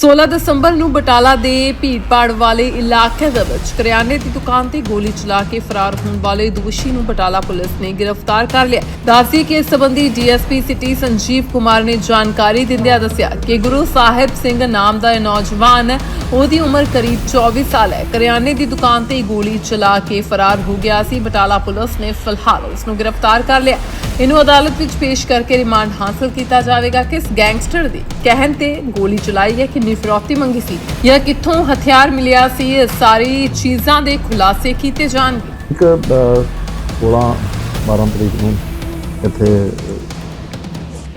16 ਦਸੰਬਰ ਨੂੰ ਬਟਾਲਾ ਦੇ ਭੀੜਪਾੜ ਵਾਲੇ ਇਲਾਕੇ ਦੇ ਵਿੱਚ ਕਰਿਆਨੇ ਦੀ ਦੁਕਾਨ ਤੇ ਗੋਲੀ ਚਲਾ ਕੇ ਫਰਾਰ ਹੋਣ ਵਾਲੇ ਦੋਸ਼ੀ ਨੂੰ ਬਟਾਲਾ ਪੁਲਿਸ ਨੇ ਗ੍ਰਿਫਤਾਰ ਕਰ ਲਿਆ। ਦੱਸਦੀ ਕਿ ਇਸ ਸੰਬੰਧੀ ਡੀਐਸਪੀ ਸਿਟੀ ਸੰਜੀਵ ਕੁਮਾਰ ਨੇ ਜਾਣਕਾਰੀ ਦਿੰਦਿਆਂ ਦੱਸਿਆ ਕਿ ਗੁਰੂ ਸਾਹਿਬ ਸਿੰਘ ਨਾਮ ਦਾ ਇਹ ਨੌਜਵਾਨ ਉਹਦੀ ਉਮਰ ਕਰੀਬ 24 ਸਾਲ ਹੈ। ਕਰਿਆਨੇ ਦੀ ਦੁਕਾਨ ਤੇ ਗੋਲੀ ਚਲਾ ਕੇ ਫਰਾਰ ਹੋ ਗਿਆ ਸੀ। ਬਟਾਲਾ ਪੁਲਿਸ ਨੇ ਫਿਲਹਾਲ ਉਸ ਨੂੰ ਗ੍ਰਿਫਤਾਰ ਕਰ ਲਿਆ। ਇਹਨੂੰ ਅਦਾਲਤ ਵਿੱਚ ਪੇਸ਼ ਕਰਕੇ ਰਿਮਾਂਡ ਹਾਸਲ ਕੀਤਾ ਜਾਵੇਗਾ। ਕਿ ਇਸ ਗੈਂਗਸਟਰ ਦੀ ਕਹਿਣ ਤੇ ਗੋਲੀ ਚਲਾਈ ਹੈ, ਕਿੰਨੀ ਫਿਰੌਤੀ ਮੰਗੀ ਸੀ ਜਾਂ ਕਿੱਥੋਂ ਹਥਿਆਰ ਮਿਲਿਆ ਸੀ, ਇਹ ਸਾਰੀ ਚੀਜ਼ਾਂ ਦੇ ਖੁਲਾਸੇ ਕੀਤੇ ਜਾਣਗੇ। ਇੱਕ 16 12 ਤਰੀਕ ਨੂੰ ਇੱਥੇ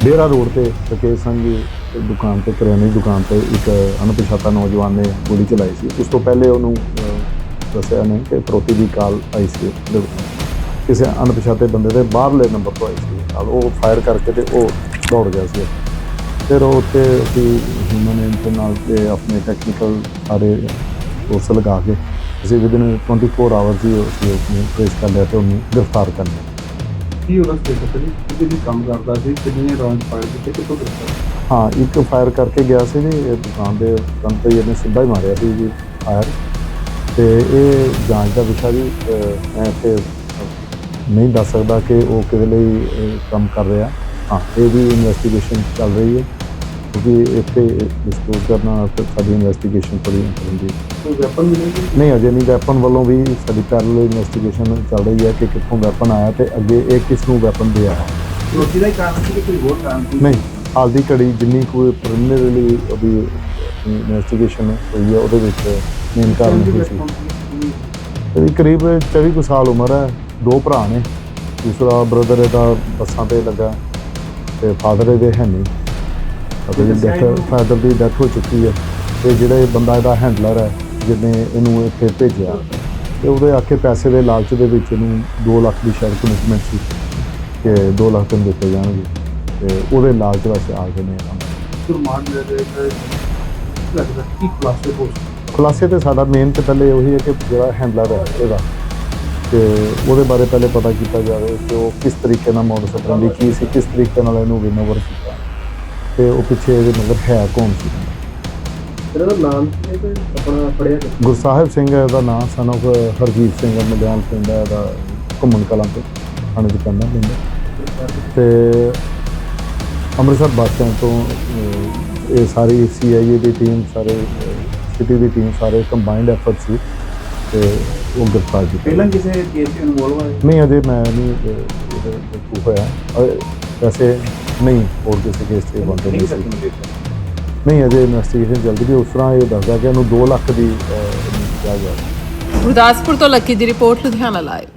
ਡੇਰਾ ਰੋਡ ਤੇ ਰਕੇਸ਼ ਸਿੰਘ ਦੀ ਦੁਕਾਨ ਤੇ, ਕਰਿਆਨੇ ਦੀ ਦੁਕਾਨ ਤੇ ਇੱਕ ਅਣਪਛਾਤਾ ਨੌਜਵਾਨ ਨੇ ਗੋਲੀ ਚਲਾਈ ਸੀ। ਉਸ ਤੋਂ ਪਹਿਲੇ ਉਹਨੂੰ ਦੱਸਿਆ ਨੇ ਕਿ ਫਰੋਤੀ ਦੀ ਕਾਲ ਆਈ ਸੀ। ਕਿਸੇ ਅਣਪਛਾਤੇ ਬੰਦੇ ਦੇ ਬਾਹਰਲੇ ਨੰਬਰ ਤੋਂ ਆਈ ਸੀ। ਕਾਲ ਉਹ ਫਾਇਰ ਕਰਕੇ ਤੇ ਉਹ ਦੌੜ ਗਿਆ ਸੀ। ਫਿਰ ਉਹ ਉੱਤੇ ਅਸੀਂ ਹਿਊਮਨ ਇੰਟ ਨਾਲ ਤੇ ਆਪਣੇ ਟੈਕਨੀਕਲ ਸਾਰੇ ਫੋਰਸ ਲਗਾ ਕੇ ਅਸੀਂ ਵਿਦਿਨ 24 ਆਵਰਸ ਹੀ ਅਸੀਂ ਉਸਨੂੰ ਟ੍ਰੇਸ ਕਰ ਲਿਆ ਤੇ ਉਹਨੂੰ ਗ੍ਰਿਫਤਾਰ ਕਰ ਲਿਆ। ਕੀ ਉਹਦਾ ਸਟੇਟਸ ਕਿਤੇ ਵੀ ਕੰਮ ਕਰਦਾ ਸੀ ਕਿੰਨੇ ਰੌਂਡ ਫਾਇਰ ਕੀਤੇ ਕੀਤਾ ਹਾਂ ਇੱਕ ਫਾਇਰ ਕਰਕੇ ਗਿਆ ਸੀ ਜੀ ਇਹ ਦੁਕਾਨ ਦੇ ਫਰੰਟ ਤੇ ਹੀ ਇਹਨੇ ਸਿੱਧਾ ਹੀ ਮਾਰਿਆ ਸੀ ਜੀ ਫਾਇਰ ਤੇ ਇਹ ਜਾਂਚ ਦਾ ਵਿਸ਼ਾ ਅਹ, ਮੈਂ ਇੱਥੇ ਨਹੀਂ ਦੱਸ ਸਕਦਾ ਕਿ ਉਹ ਕਿਹਦੇ ਲਈ ਕੰਮ ਕਰ ਰਿਹਾ। ਹਾਂ ਇਹ ਵੀ ਇਨਵੈਸਟੀਗੇਸ਼ਨ ਚੱਲ ਰਹੀ ਹੈ। ਕਿਉਂਕਿ ਇੱਥੇ ਡਿਸਕਲੋਜ਼ ਕਰਨਾ ਤੇ ਸਾਡੀ ਇਨਵੈਸਟੀਗੇਸ਼ਨ ਥੋੜੀ ਕਰਨ ਦੀ ਕੋਈ ਵੈਪਨ ਨਹੀਂ ਅਜੇ ਨਹੀਂ ਵੈਪਨ ਵੱਲੋਂ ਵੀ ਸਾਡੀ ਪੈਰਲਲ ਇਨਵੈਸਟੀਗੇਸ਼ਨ ਚੱਲ ਰਹੀ ਹੈ ਕਿ ਕਿੱਥੋਂ ਵੈਪਨ ਆਇਆ ਤੇ ਅੱਗੇ ਇਹ ਕਿਸ ਨੂੰ ਵੈਪਨ ਦਿਆ ਹੈ ਰੋਟੀ ਦਾ ਹੀ ਕਾਰਨ ਸੀ ਕਿ ਕੋਈ ਹੋਰ ਕਾਰਨ ਸੀ? ਨਹੀਂ ਹਾਲ ਦੀ ਘੜੀ ਜਿੰਨੀ ਕੋਈ ਪ੍ਰੀਲਿਮਿਨਰੀ ਉਹਦੀ ਇਨਵੈਸਟੀਗੇਸ਼ਨ ਹੋਈ ਹੈ ਉਹਦੇ ਵਿੱਚ ਮੇਨ ਕਾਰਨ ਕੀ ਸੀ। ਕਰੀਬ 24 ਕੁ ਸਾਲ ਉਮਰ ਹੈ। ਦੋ ਭਰਾ ਨੇ ਦੂਸਰਾ ਬ੍ਰਦਰ ਇਹਦਾ ਬੱਸਾਂ ਤੇ ਲੱਗਾ ਤੇ ਫਾਦਰ ਇਹਦੇ ਹੈ ਨਹੀਂ ਅਤੇ ਡੈਥ ਫਾਦਰ ਦੀ ਡੈਥ ਹੋ ਚੁੱਕੀ ਹੈ ਤੇ ਜਿਹੜਾ ਇਹ ਬੰਦਾ ਇਹਦਾ ਹੈਂਡਲਰ ਹੈ ਜਿਹਨੇ ਇਹਨੂੰ ਇੱਥੇ ਭੇਜਿਆ ਤੇ ਉਹਦੇ ਆਖੇ ਪੈਸੇ ਦੇ ਲਾਲਚ ਦੇ ਵਿੱਚ ਇਹਨੂੰ 2 ਲੱਖ ਦੀ ਸ਼ਾਇਦ ਕਮਿਟਮੈਂਟ ਸੀ ਕਿ 2 ਲੱਖ ਤੈਨੂੰ ਦਿੱਤੇ ਜਾਣਗੇ ਤੇ ਉਹਦੇ ਲਾਲਚ ਵਾਸਤੇ ਆ ਗਏ ਨੇ ਸੁਰਮਾਨ ਦੇ ਲੱਗਦਾ ਕੀ ਕਲਾਸ ਦੇ ਪੋਸਟ ਖੁਲਾਸੇ ਤੇ ਸਾਡਾ ਮੇਨ ਤੇ ਪਹਿਲੇ ਉਹੀ ਹੈ ਕਿ ਜਿਹੜਾ ਹੈਂਡਲਰ ਹੈ ਇਹਦਾ ਤੇ ਉਹਦੇ ਬਾਰੇ ਪਹਿਲੇ ਪਤਾ ਕੀਤਾ ਜਾਵੇ ਕਿ ਉਹ ਕਿਸ ਤਰੀਕੇ ਨਾਲ ਮੋਡਸ ਆਪਰੈਂਡੀ ਕੀ ਸੀ ਕਿਸ ਤਰੀਕੇ ਨਾਲ ਇਹਨੂੰ ਵਿਨ ਓਵਰ ਕੀਤਾ। ਤੇ ਉਹ ਪਿੱਛੇ ਇਹਦੇ ਮਗਰ ਹੈ ਕੌਣ ਸੀ? ਇਹਦਾ ਨਾਮ ਕੀ ਹੈ ਤੇ ਆਪਣਾ ਪੜਿਆ ਗੁਰਸਾਹਿਬ ਸਿੰਘ ਹੈ ਇਹਦਾ ਨਾਮ ਸਨ of ਹਰਜੀਤ ਸਿੰਘ ਮਲਿਆਣ ਪਿੰਡ ਹੈ ਇਹਦਾ ਘੁੰਮਣ ਕਲਾਂ ਤੋਂ ਥਾਣੇ ਚ ਪੈਂਦਾ ਪਿੰਡ। ਤੇ ਅੰਮ੍ਰਿਤਸਰ ਬੱਸ ਤੋਂ ਇਹ ਸਾਰੀ ਸੀਆਈਏ ਦੀ ਟੀਮ ਸਾਰੇ ਸਿਟੀ ਦੀ ਟੀਮ ਸਾਰੇ ਕੰਬਾਈਨਡ ਐਫਰਟ ਸੀ। ਤੇ ਉਹ ਗ੍ਰਿਫਤਾਰ ਕੀਤਾ ਪਹਿਲਾਂ ਕਿਸੇ ਕੇਸ 'ਚ ਇਨਵੋਲਵ ਹੋਏ ਨਹੀਂ ਅਜੇ ਮੈਂ ਨਹੀਂ ਇਹਦੇ ਵਿੱਚ ਹੋਇਆ। ਅਹ, ਵੈਸੇ ਨਹੀਂ ਹੋਰ ਕਿਸੇ ਕੇਸ 'ਚ ਬੰਦੇ ਨਹੀਂ ਸੀ। ਨਹੀਂ ਅਜੇ ਇਨਵੈਸਟੀਗੇਸ਼ਨ ਚੱਲਦੀ ਵੀ ਉਸ ਤਰ੍ਹਾਂ ਇਹ ਦੱਸਦਾ ਕਿ ਇਹਨੂੰ 2 ਲੱਖ ਦੀ ਅਹ, ਗਿਆ ਗੁਰਦਾਸਪੁਰ ਤੋਂ ਲੱਕੀ ਦੀ ਰਿਪੋਰਟ ਲੁਧਿਆਣਾ ਲਾਈਵ